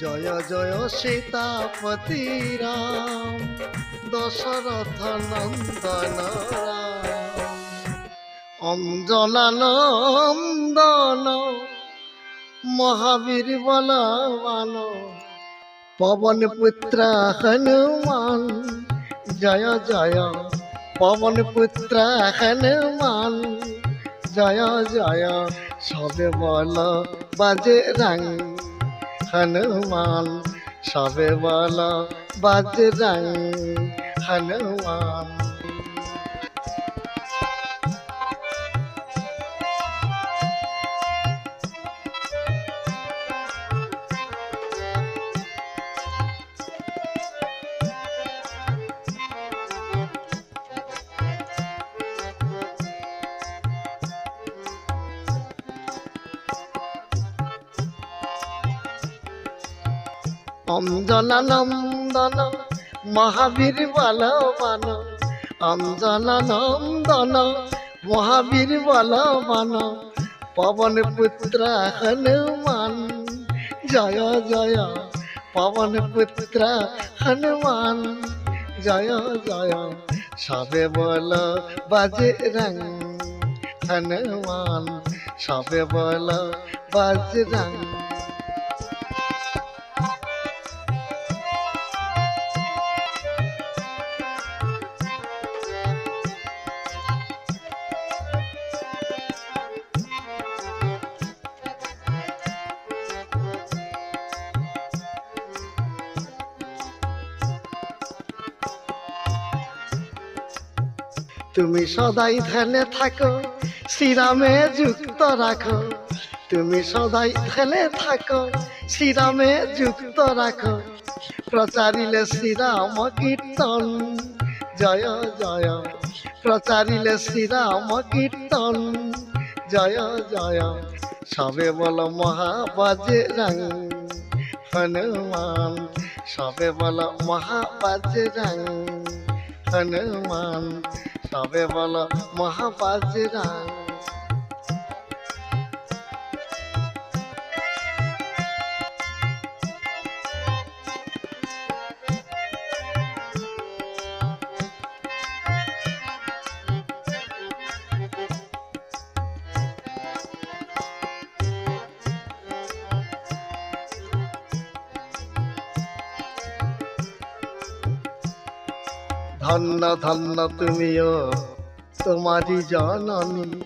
জয় জয় সীতাপতি রাম। দশরথ নন্দন রাম অঞ্জনানন্দন মহাবীর বলবান। পবন পুত্র হনুমান, জয় জয় পবন পুত্র হনুমান। জয় জয় সবে বল বাজে রং হনুমান সবে বল বাজে রং হনুমান অঞ্জনানন্দন মহাবীর বলবান অঞ্জনানন্দন মহাবীর বলবান পবন পুত্র হনুমান জয় জয়, পবন পুত্র হনুমান জয় জয়, সবে বল বাজে রং। হনুমান সবে বল বাজে রং। তুমি সদাই ধ্যানে থাকো, শ্রীরামে যুক্ত রাখো। তুমি সদাই ধ্যানে থাকো, শ্রীরামে যুক্ত রাখো। প্রচারিলে শ্রীরাম কীর্তন, জয় জয়। প্রচারিলে শ্রীরাম কীর্তন, জয় জয়। সবে বল মহাবাজে রং, হনুমান। সবে বল মহাবাজে রং, হনুমান। সবে বল মহাবাজে ধন্য ধন্য তুমিও তোমারি জননী।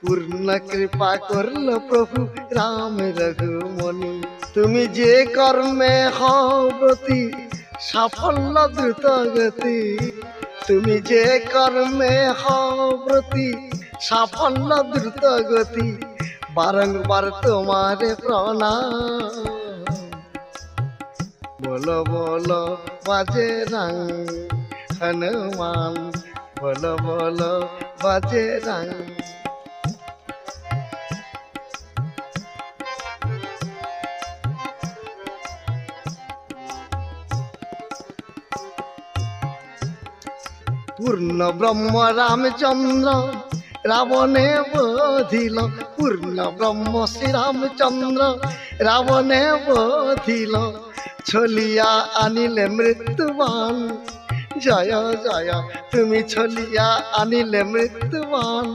পূর্ণ কৃপা করল প্রভু রাম রঘুমণি। তুমি যে কর্মে হব্রতি সাফল্য দ্রুত গতি। তুমি যে কর্মে হব্রতি সাফল্য দ্রুত গতি। বারংবার তোমারে প্রণাম। বলো বলো, বাজে রং হনুমান বলো বলো, বাজে রং পূর্ণ ব্রহ্ম রামচন্দ্র, রাবণে বধিল। পূর্ণ ব্রহ্ম শ্রীরামচন্দ্র রাবণে বধিল। ছলিয়া আনিলে মৃত্যুবান। জয় জয়, তুমি ছলিয়া আনিলে মৃত্যুবান।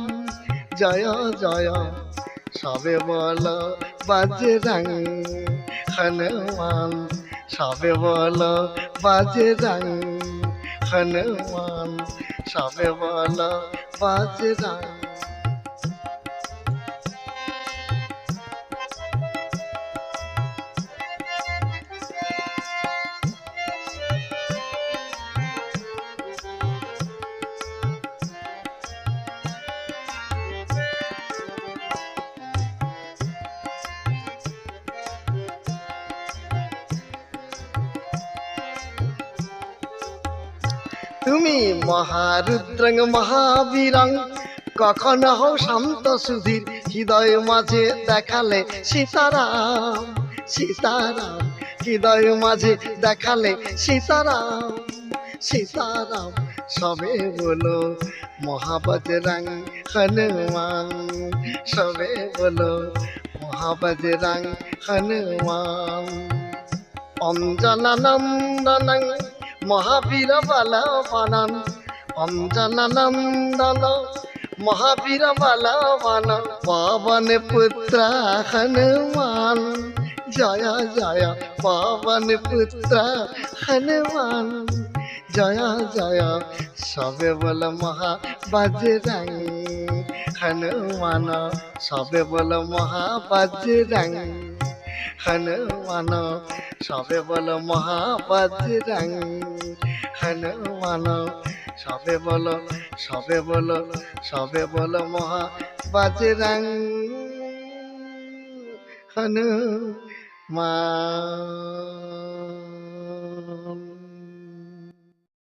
জয় জয়, সবে বল বাজে রাং হনুমান। সবে বল বাজে রাং হনুমান। সবে বল বাজে রং তুমি মহারুদ্রং মহাবীরং। কখন হও শান্ত সুধীর, হৃদয় মাঝে দেখালে সীতারাম। সীতারাম, হৃদয় মাঝে দেখালে সীতারাম। সীতারাম, সবে বলো মহাবজরং হনুমান। সবে বলো মহাবজরং হনুমান। অঞ্জনানন্দনং মহাবীর বলবানন অঞ্জনানন্দন। মহাবীর বলবান পবন পুত্র হনুমান জয় জয়, পবন পুত্র হনুমান জয় জয়, সবে বল মহা বজরং হনুমান, সবে বল মহা বজরং হনুমান সবে বল মহাবজরং হনুমান সবে বল সবে বল সবে বল মহাবজরং হনুমান